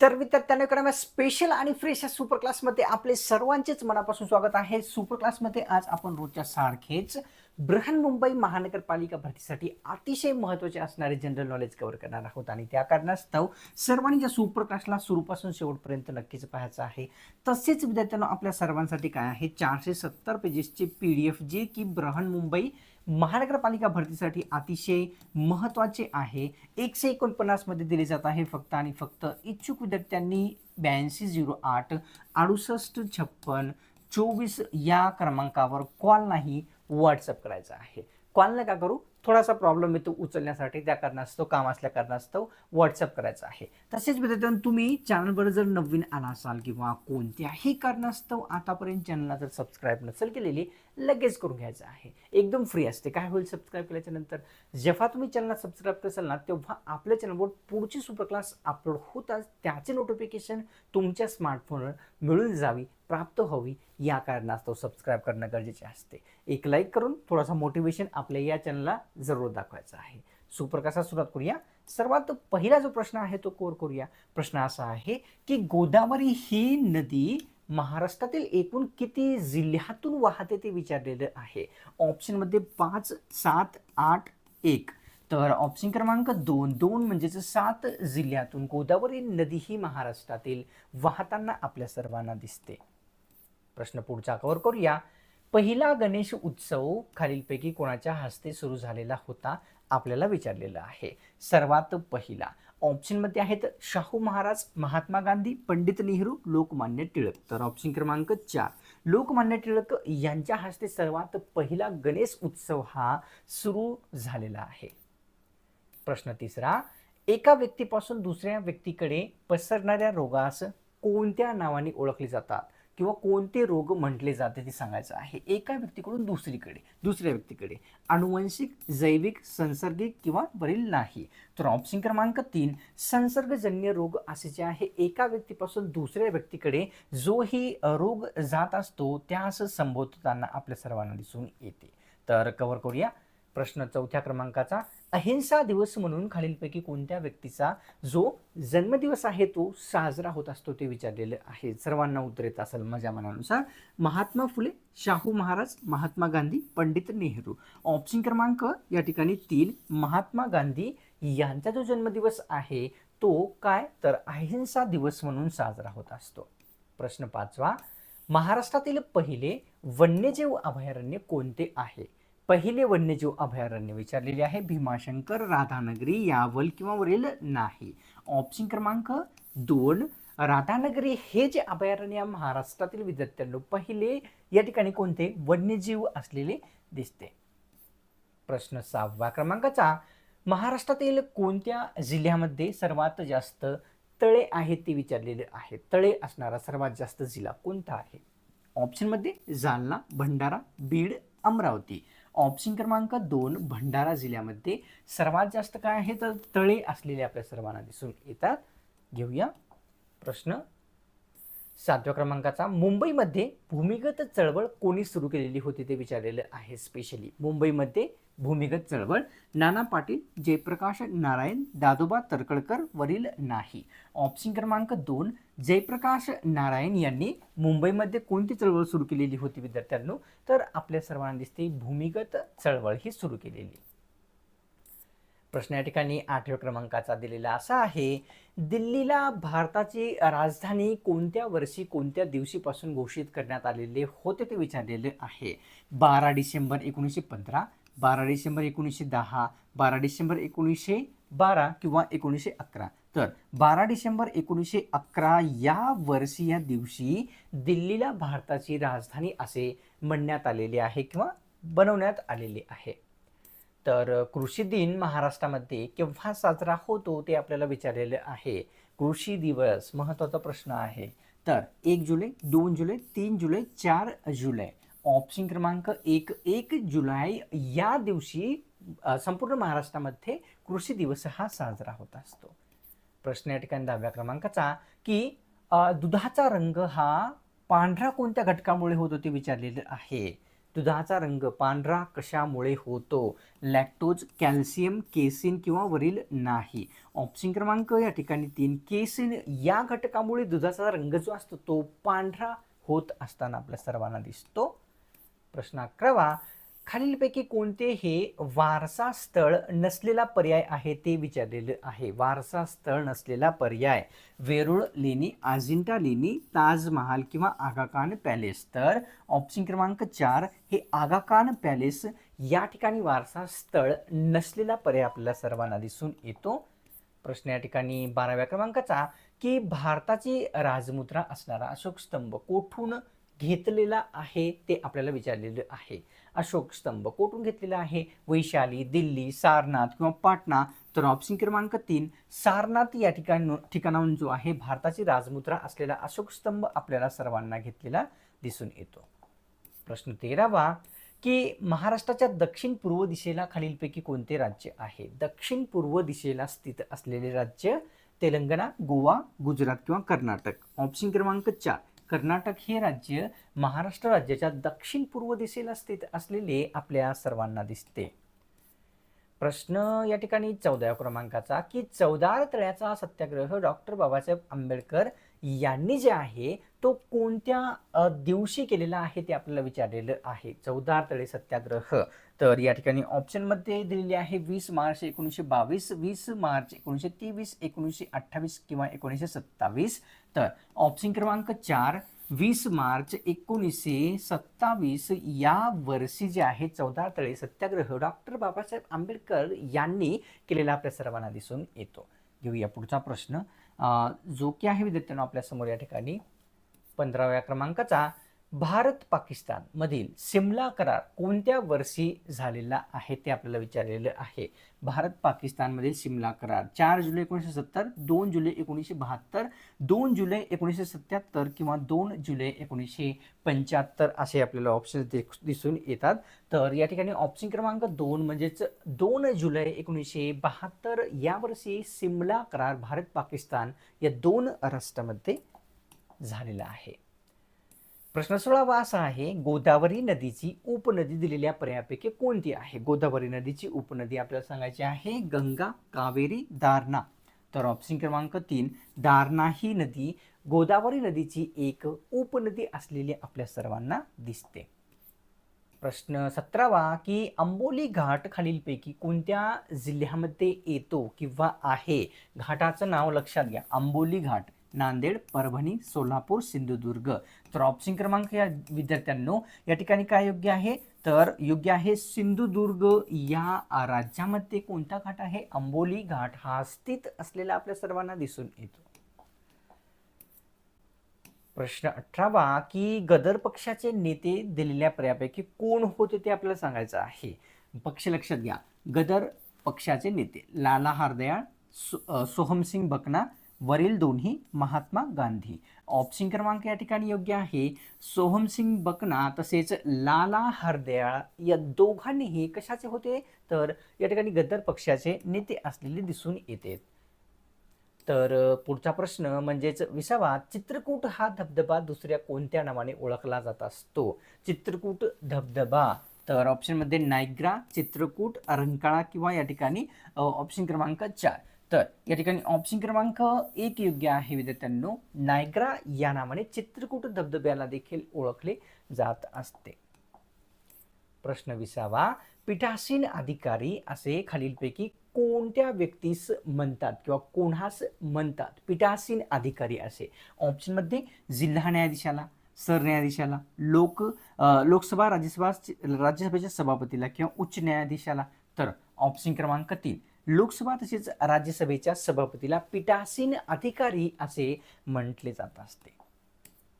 तर विद्यार्थ्यांना स्पेशल आणि फ्रेश या सुपर क्लासमध्ये आपले सर्वांचेच मनापासून स्वागत आहे. सुपर क्लासमध्ये आज आपण रोजच्या सारखेच बृहन्मुंबई महानगरपालिका भरतीसाठी अतिशय महत्त्वाचे असणारे जनरल नॉलेज कव्हर करणार आहोत. आणि त्या कारणास्तव सर्वांनी ज्या सुपर क्लासला सुरूपासून शेवटपर्यंत नक्कीच पाहायचं आहे तसेच विद्यार्थ्यांना आपल्या सर्वांसाठी काय आहे? चारशे सत्तर पेजेसचे पी डी एफ जे की बृहन्मुंबई महानगरपालिका भरतीसाठी अतिशय महत्त्वाचे आहे. एकशे एकोणपन्नासमध्ये दिले जात आहे फक्त आणि फक्त इच्छुक विद्यार्थ्यांनी ब्याऐंशी झिरो आठ अडुसष्ट छप्पन चोवीस या क्रमांकावर कॉल नाही व्हॉट्सअप करायचा आहे. कॉल नका करू? थोडासा प्रॉब्लेम येतो उचलण्यासाठी त्या कारणास्तव काम असल्या कारणास्तव व्हॉट्सअप करायचं आहे. तसेच विद्यार्थ्यांनो तुम्ही चॅनलवर जर नवीन आला असाल किंवा कोणत्याही कारणास्तव आतापर्यंत चॅनलला जर सबस्क्राईब नसेल केलेली लगेच करून घ्यायचं आहे. एकदम फ्री असते. काय होईल सबस्क्राईब केल्याच्यानंतर? जेव्हा तुम्ही चॅनलला सबस्क्राईब करसाल ना तेव्हा आपल्या चॅनलवर पुढची सुपर क्लास अपलोड होताच त्याचे नोटिफिकेशन तुमच्या स्मार्टफोनवर मिळून जावी प्राप्त व्हावी या कारणास्तव सबस्क्राईब करणं गरजेचे असते. एक लाईक करून थोडासा मोटिवेशन आपल्या या चॅनलला जरूर दाखवायचं आहे. सुप्रकाशात सुरुवात करूया. सर्वात पहिला जो प्रश्न आहे तो कोर करूया. प्रश्न असा आहे की गोदावरी ही नदी महाराष्ट्रातील एकूण किती जिल्ह्यातून वाहते ते विचारलेलं आहे. ऑप्शनमध्ये पाच सात आठ एक. तर ऑप्शन क्रमांक दोन दोन म्हणजेच सात जिल्ह्यातून गोदावरी नदी ही महाराष्ट्रातील वाहताना आपल्या सर्वांना दिसते. प्रश्न पुढचा कव्हर करूया. पहिला गणेश उत्सव खालीलपैकी कोणाच्या हस्ते सुरू झालेला होता आपल्याला विचारलेलं आहे. सर्वात पहिला. ऑप्शनमध्ये आहेत शाहू महाराज महात्मा गांधी पंडित नेहरू लोकमान्य टिळक. तर ऑप्शन क्रमांक चार. लोकमान्य टिळक यांच्या हस्ते सर्वात पहिला गणेश उत्सव हा सुरू झालेला आहे. प्रश्न तिसरा एका व्यक्तीपासून दुसऱ्या व्यक्तीकडे पसरणाऱ्या रोगास कोणत्या नावाने ओळखले जातात? किंवा कोणते रोग म्हटले जाते ते सांगायचं आहे. एका व्यक्तीकडून दुसरीकडे दुसऱ्या व्यक्तीकडे. अनुवंशिक जैविक संसर्गिक किंवा वरील नाही. तर ऑप्शन क्रमांक तीन संसर्गजन्य रोग असे जे आहे एका व्यक्तीपासून दुसऱ्या व्यक्तीकडे जो ही रोग जात असतो त्यास संबोधताना आपल्या सर्वांना दिसून येते. तर कवर करूया. प्रश्न चौथ्या क्रमांकाचा. अहिंसा दिवस म्हणून खालीलपैकी कोणत्या व्यक्तीचा जो जन्मदिवस आहे तो साजरा होत असतो ते विचारलेलं आहे. सर्वांना उत्तर येत असेल माझ्या मनानुसार. महात्मा फुले शाहू महाराज महात्मा गांधी पंडित नेहरू. ऑप्शन क्रमांक या ठिकाणी तीन. महात्मा गांधी यांचा जो जन्मदिवस आहे तो काय? तर अहिंसा दिवस म्हणून साजरा होत असतो. प्रश्न पाचवा. महाराष्ट्रातील पहिले वन्यजीव अभयारण्य कोणते आहे? पहिले वन्यजीव अभयारण्य विचारलेले आहे. भीमाशंकर राधानगरी यावल किंवा वरील नाही. ऑप्शन क्रमांक दोन राधानगरी हे जे अभयारण्य महाराष्ट्रातील विद्यार्थ्यांना पहिले या ठिकाणी कोणते? वन्यजीव असलेले दिसते. प्रश्न सहावा क्रमांकाचा महाराष्ट्रातील कोणत्या जिल्ह्यामध्ये सर्वात जास्त तळे आहेत ते विचारलेले आहे तळे असणारा सर्वात जास्त जिल्हा कोणता आहे? ऑप्शनमध्ये जालना भंडारा बीड अमरावती. ऑप्शन क्रमांक दोन भंडारा जिल्ह्यामध्ये सर्वात जास्त काय आहे? तर तळे असलेले आपल्या सर्वांना दिसून येतात. घेऊया प्रश्न. सातव्या क्रमांकाचा. मुंबईमध्ये भूमिगत चळवळ कोणी सुरू केलेली होती ते विचारलेलं आहे स्पेशली मुंबईमध्ये भूमिगत चळवळ नाना पाटील जयप्रकाश नारायण दादोबा तर्कळकर वरील नाही. ऑप्शन क्रमांक दोन जयप्रकाश नारायण यांनी मुंबईमध्ये कोणती चळवळ सुरू केलेली होती विद्यार्थ्यांनो? तर आपल्या सर्वांना दिसते भूमिगत चळवळ ही सुरू केलेली. प्रश्न या ठिकाणी आठव्या क्रमांकाचा दिलेला असा आहे दिल्लीला भारताची राजधानी कोणत्या वर्षी कोणत्या दिवशीपासून घोषित करण्यात आलेले होते ते विचारलेले आहे. बारा डिसेंबर एकोणीसशे पंधरा बारा डिसेंबर एकोणीसशे दहा बारा डिसेंबर एकोणीसशे बारा किंवा एकोणीसशे अकरा. तर बारा डिसेंबर एकोणीसशे अकरा या वर्षी या दिवशी दिल्लीला भारताची राजधानी असे म्हणण्यात आलेले आहे किंवा बनवण्यात आलेले आहे. तर कृषी दिन महाराष्ट्रामध्ये केव्हा साजरा होतो ते आपल्याला विचारलेलं आहे. कृषी दिवस महत्त्वाचा प्रश्न आहे. तर एक जुलै दोन जुलै तीन जुलै चार जुलै. ऑप्शन क्रमांक एक एक जुलै या दिवशी संपूर्ण महाराष्ट्रामध्ये कृषी दिवस हा साजरा होत असतो. प्रश्न या ठिकाणी दहाव्या क्रमांकाचा की दुधाचा रंग हा पांढरा कोणत्या घटकामुळे होतो ते विचारलेलं आहे? दुधाचा रंग पांढरा कशामुळे होतो? लॅक्टोज कॅल्शियम केसिन किंवा वरील नाही. ऑप्शन क्रमांक या ठिकाणी तीन केसिन या घटकामुळे दुधाचा रंग जो असतो तो पांढरा होत असताना आपल्या सर्वांना दिसतो. प्रश्न अकरावा खालीलपैकी कोणते हे वारसा स्थळ नसलेला पर्याय आहे ते विचारलेलं आहे. वारसा स्थळ नसलेला पर्याय वेरूळ लेणी अजिंठा लेणी ताजमहाल किंवा आगाखान पॅलेस. तर ऑप्शन क्रमांक चार हे आगाखान पॅलेस या ठिकाणी वारसा स्थळ नसलेला पर्याय आपल्याला सर्वांना दिसून येतो. प्रश्न या ठिकाणी बाराव्या क्रमांकाचा की भारताची राजमुद्रा असणारा अशोक स्तंभ कोठून घेतलेला आहे ते आपल्याला विचारलेलं आहे. अशोक स्तंभ कोठून घेतलेला आहे? वैशाली दिल्ली सारनाथ किंवा पाटणा? तर ऑप्शन क्रमांक तीन सारनाथ या ठिकाण ठिकाणाहून जो आहे भारताची राजमुद्रा असलेला अशोक स्तंभ आपल्याला सर्वांना घेतलेला दिसून येतो. प्रश्न तेरावा की महाराष्ट्राच्या दक्षिण पूर्व दिशेला खालीलपैकी कोणते राज्य आहे? दक्षिण पूर्व दिशेला स्थित असलेले राज्य तेलंगणा गोवा गुजरात किंवा कर्नाटक. ऑप्शन क्रमांक चार कर्नाटक हे राज्य महाराष्ट्र राज्याच्या दक्षिण पूर्व दिशेला स्थित असलेले आपल्या सर्वांना दिसते. प्रश्न या ठिकाणी चौदाव्या क्रमांकाचा की चौदार तळ्याचा सत्याग्रह डॉक्टर बाबासाहेब आंबेडकर यांनी जे आहे तो कोणत्या दिवशी केलेला आहे ते आपल्याला विचारलेलं आहे. चौदार तळे सत्याग्रह. तर या ठिकाणी ऑप्शनमध्ये दिलेली आहे वीस मार्च एकोणीसशे बावीस वीस मार्च एकोणीसशे तेवीस एकोणीसशे अठ्ठावीस किंवा एकोणीसशे सत्तावीस. तर ऑप्शन क्रमांक चार वीस मार्च एकोणीसशे सत्तावीस या वर्षी जे आहे चौदा तळे सत्याग्रह डॉक्टर बाबासाहेब आंबेडकर यांनी केलेला आपल्या सर्वांना दिसून येतो. घेऊया पुढचा प्रश्न. जो की आहे विद्यार्थ्यांनो आपल्यासमोर या ठिकाणी. पंधराव्या क्रमांकाचा. भारत पाकिस्तान मधील सिमला करार कोणत्या वर्षी झालेला आहे ते आपल्याला विचारलेलं आहे. भारत पाकिस्तानमधील सिमला करार चार जुलै एकोणीसशे सत्तर दोन जुलै एकोणीसशे बहात्तर दोन जुलै एकोणीसशे सत्याहत्तर किंवा दोन जुलै एकोणीसशे पंच्याहत्तर असे आपल्याला ऑप्शन दिसून येतात. तर या ठिकाणी ऑप्शन क्रमांक दोन म्हणजेच दोन जुलै एकोणीसशे बहात्तर या वर्षी सिमला करार भारत पाकिस्तान या दोन राष्ट्रामध्ये झालेला आहे. प्रश्न सोळावा असा आहे गोदावरी नदीची उपनदी दिलेल्या पर्यायापैकी कोणती आहे? गोदावरी नदीची उपनदी आपल्याला सांगायची आहे गंगा कावेरी दारणा तर ऑप्शन क्रमांक तीन दारणा ही नदी गोदावरी नदीची एक उपनदी असलेली आपल्या सर्वांना दिसते. प्रश्न सतरावा की अंबोली घाट खालीलपैकी कोणत्या जिल्ह्यामध्ये येतो किंवा आहे? घाटाचं नाव लक्षात घ्या. अंबोली घाट. नांदेड परभणी सोलापूर सिंधुदुर्ग. तर ऑप्शन क्रमांक या विद्यार्थ्यांनो या ठिकाणी काय योग्य आहे? तर योग्य आहे सिंधुदुर्ग. या राज्यामध्ये कोणता घाट आहे? अंबोली घाट. हा स्थित असलेला आपल्या सर्वांना दिसून येतो. प्रश्न अठरावा की गदर पक्षाचे नेते दिलेल्या पर्यापैकी कोण होते ते आपल्याला सांगायचं आहे? पक्ष लक्षात घ्या. गदर पक्षाचे नेते लाला हरदयाळ सो सोहमसिंग बकना वरील दोन्ही महात्मा गांधी. ऑप्शन क्रमांक या ठिकाणी योग्य आहे. सोहमसिंग बकना तसेच लाला हरदयाळ या दोघांनीही कशाचे होते? तर या ठिकाणी गद्दार पक्षाचे नेते असलेले दिसून येते. तर पुढचा प्रश्न म्हणजेच विसावा चित्रकूट हा धबधबा दुसऱ्या कोणत्या नावाने ओळखला जात असतो? चित्रकूट धबधबा. तर ऑप्शनमध्ये नायग्रा चित्रकूट अरंकाळा किंवा या ठिकाणी ऑप्शन क्रमांक चार. तर या ठिकाणी ऑप्शन क्रमांक एक योग्य आहे विद्यार्थ्यांनो. नायग्रा या नावाने चित्रकूट धबधब्याला देखील ओळखले जात असते. प्रश्न विसावा. पीठासीन अधिकारी असे खालीलपैकी कोणत्या व्यक्तीस म्हणतात किंवा कोणास म्हणतात? पीठासीन अधिकारी असे. ऑप्शनमध्ये जिल्हा न्यायाधीशाला सरन्यायाधीशाला लोक लोकसभा राज्यसभा राज्यसभेच्या सभापतीला किंवा उच्च न्यायाधीशाला. तर ऑप्शन क्रमांक तीन. लोकसभा तसेच राज्यसभेच्या सभापतीला पीठासीन अधिकारी असे म्हटले जात असते.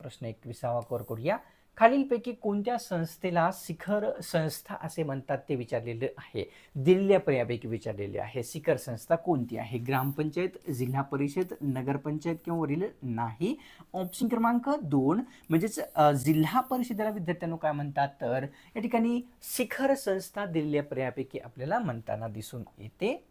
प्रश्न एकविसावा कवर करूया. खालीलपैकी कोणत्या संस्थेला शिखर संस्था असे म्हणतात ते विचारलेले आहे. दिलेल्या पर्यायापैकी विचारलेले आहे. शिखर संस्था कोणती आहे? ग्रामपंचायत जिल्हा परिषद नगरपंचायत किंवा वरील? नाही. ऑप्शन क्रमांक दोन म्हणजेच जिल्हा परिषदेला विद्यार्थ्यांना काय म्हणतात? तर या ठिकाणी शिखर संस्था दिलेल्या पर्यायापैकी आपल्याला म्हणताना दिसून येते.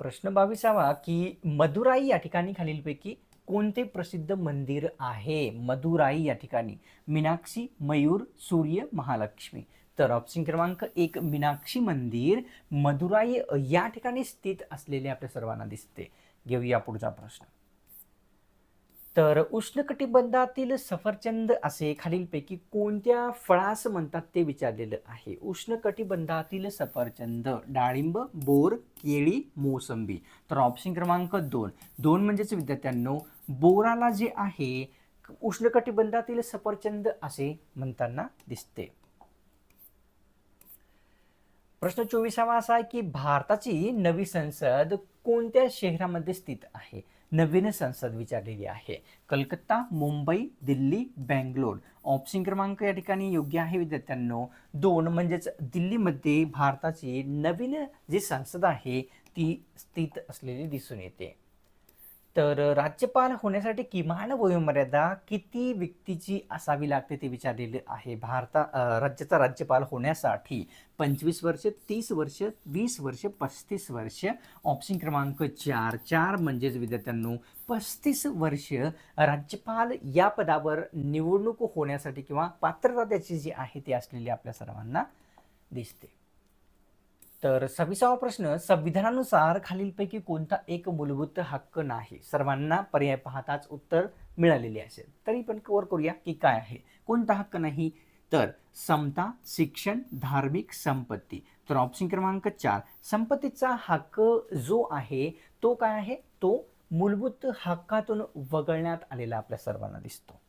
प्रश्न बावीसावा की मदुराई या ठिकाणी खालीलपैकी कोणते प्रसिद्ध मंदिर आहे? मदुराई या ठिकाणी. मीनाक्षी मयूर सूर्य महालक्ष्मी. तर ऑप्शन क्रमांक एक मीनाक्षी मंदिर मदुराई या ठिकाणी स्थित असलेले आपल्या सर्वांना दिसते. घेऊया पुढचा प्रश्न. तर उष्णकटिबंधातील सफरचंद असे खालीलपैकी कोणत्या फळास म्हणतात ते विचारलेलं आहे? उष्णकटिबंधातील सफरचंद डाळिंब बोर केळी मोसंबी. तर ऑप्शन क्रमांक दोन. दोन म्हणजेच विद्यार्थ्यांनो बोराला जे आहे उष्णकटिबंधातील सफरचंद असे म्हणताना दिसते. प्रश्न चोवीसावा असा आहे की भारताची नवी संसद कोणत्या शहरामध्ये स्थित आहे? नवीन संसद विचारलेली आहे. कलकत्ता मुंबई दिल्ली बँगलोर. ऑप्शन क्रमांक या ठिकाणी योग्य आहे विद्यार्थ्यांनो. दोन म्हणजेच दिल्लीमध्ये भारताची नवीन जी संसद आहे ती स्थित असलेली दिसून येते. तर राज्यपाल होण्यासाठी किमान वयोमर्यादा किती व्यक्तीची असावी लागते ते विचारलेले आहे. भारता राज्याचा राज्यपाल होण्यासाठी पंचवीस वर्ष तीस वर्ष वीस वर्ष पस्तीस वर्ष ऑप्शन क्रमांक चार चार म्हणजेच विद्यार्थ्यांनो पस्तीस वर्ष राज्यपाल या पदावर निवडणूक होण्यासाठी किंवा पात्रता त्याची जी आहे ती असलेली आपल्या सर्वांना दिसते. तर सव्वीसावा प्रश्न संविधानानुसार खालीलपैकी कोणता एक मूलभूत हक्क नाही? सर्वांना पर्याय पाहताच उत्तर मिळालेले असेल. तरी पण कवर करूया की काय आहे? कोणता हक्क नाही? तर समता शिक्षण धार्मिक संपत्ती. तर ऑप्शन क्रमांक चार. संपत्तीचा हक्क जो आहे तो काय आहे? तो मूलभूत हक्कातून वगळण्यात आलेला आपल्या सर्वांना दिसतो.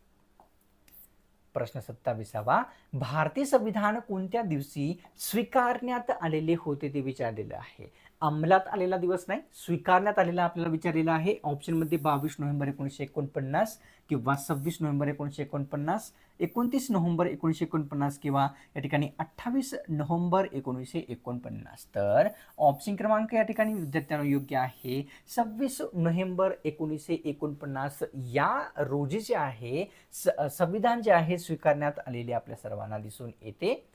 प्रश्न सत्तावीसावा. भारतीय संविधान कोणत्या दिवशी स्वीकारण्यात आलेले होते ते विचारलेलं आहे. अंमलात आलेला दिवस नाही स्वीकारण्यात आलेला आपल्याला विचारलेला आहे. ऑप्शनमध्ये बावीस नोव्हेंबर एकोणीसशे एकोणपन्नास किंवा सव्वीस नोव्हेंबर एकोणीसशे एकोणपन्नास. एकोणतीस नोव्हेंबर एकोणीसशे एकोणपन्नास किंवा या ठिकाणी अठ्ठावीस नोव्हेंबर एकोणीसशे एकोणपन्नास. तर ऑप्शन क्रमांक या ठिकाणी विद्यार्थ्यांना योग्य आहे. सव्वीस नोव्हेंबर एकोणीसशे एकोणपन्नास या रोजी जे आहे स- संविधान जे आहे स्वीकारण्यात आलेले आपल्या सर्वांना दिसून येते.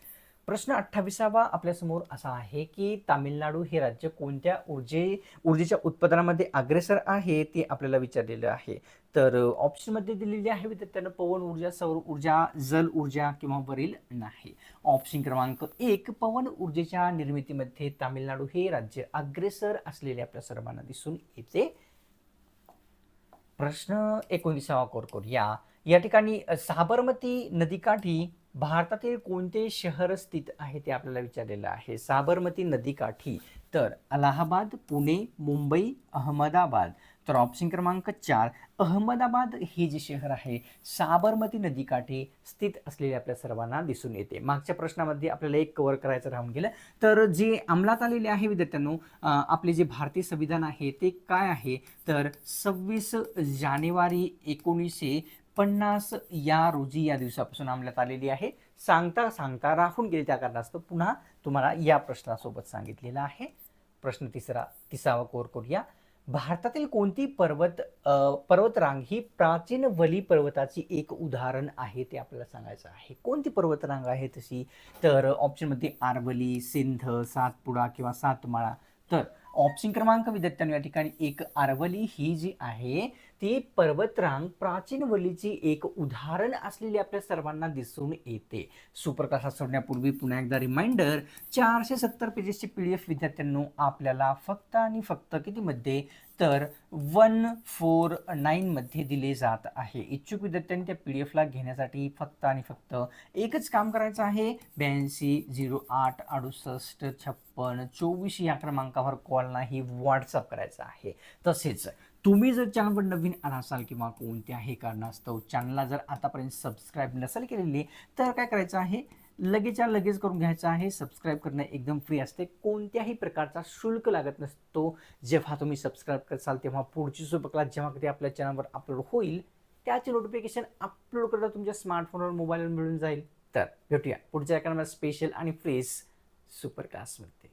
प्रश्न अठ्ठावीसावा आपल्यासमोर असा आहे की तामिळनाडू हे राज्य कोणत्या ऊर्जे ऊर्जेच्या उत्पादनामध्ये अग्रेसर आहे ते आपल्याला विचारलेलं आहे. तर ऑप्शनमध्ये दिलेली आहे विद्यार्थ्यांना पवन ऊर्जा सौर ऊर्जा जल ऊर्जा किंवा वरील नाही. ऑप्शन क्रमांक एक पवन ऊर्जेच्या निर्मितीमध्ये तामिळनाडू हे राज्य अग्रेसर असलेले आपल्या सर्वांना दिसून येते. प्रश्न एकोणीसावा कोर या ठिकाणी साबरमती नदीकाठी भारतातील कोणते शहर स्थित आहे ते आपल्याला विचारलेलं आहे. साबरमती नदीकाठी तर अलाहाबाद पुणे मुंबई अहमदाबाद. तर ऑप्शन क्रमांक चार अहमदाबाद हे जे शहर आहे साबरमती नदीकाठी स्थित असलेले आपल्या सर्वांना दिसून येते. मागच्या प्रश्नामध्ये आपल्याला एक कव्हर करायचं राहून गेलं. तर जे अंमलात आलेले आहे विद्यार्थ्यांनो आपले जे भारतीय संविधान आहे ते काय आहे? तर सव्वीस जानेवारी एकोणीसशे पन्नास या रोजी या दिवसापासून अंमलात आलेली आहे. सांगता सांगता राहून गेली त्या कारणास्तव पुन्हा तुम्हाला या प्रश्नासोबत सांगितलेलं आहे. प्रश्न तिसरा तिसावा कोर करूया. भारतातील कोणती पर्वत पर्वतरांग ही प्राचीन वली पर्वताची एक उदाहरण आहे ते आपल्याला सांगायचं आहे. कोणती पर्वतरांग आहे तशी? तर ऑप्शनमध्ये आरवली सिंध सातपुडा किंवा सातमाळा. तर ऑप्शन क्रमांक विद्यार्थ्यांनी या ठिकाणी एक आरवली ही जी आहे ती पर्वतरांग प्राचीन वलीची एक उदाहरण असलेली आपल्या सर्वांना दिसून येते. सुपरक्लासात सोडण्यापूर्वी पुन्हा एकदा रिमाइंडर चारशे सत्तर पेजेसची पी डी एफ विद्यार्थ्यांनो आपल्याला फक्त आणि फक्त कितीमध्ये तर वन फोर नाईनमध्ये दिले जात आहे. इच्छुक विद्यार्थ्यांनी त्या पी डी एफला घेण्यासाठी फक्त आणि फक्त एकच काम करायचं आहे. ब्याऐंशी झिरो आठ अडुसष्ट छप्पन चोवीस या क्रमांकावर कॉल नाही व्हॉट्सअप करायचा आहे. तसेच तुम्ही जर चॅनलवर नवीन आला असाल किंवा कोणत्याही कारणास्तव चॅनलला जर आतापर्यंत सबस्क्राईब नसेल केलेली तर काय करायचं आहे? लगेचच्या लगेच करून घ्यायचं आहे. सबस्क्राईब करणं एकदम फ्री असते. कोणत्याही प्रकारचा शुल्क लागत नसतो. जेव्हा तुम्ही सबस्क्राईब करसाल तेव्हा पुढची सुपर क्लास जेव्हा कधी आपल्या चॅनलवर अपलोड होईल त्याचे नोटिफिकेशन अपलोड करता तुमच्या स्मार्टफोनवर मोबाईलवर मिळून जाईल. तर भेटूया पुढच्या एका स्पेशल आणि फ्रेश सुपर क्लासमध्ये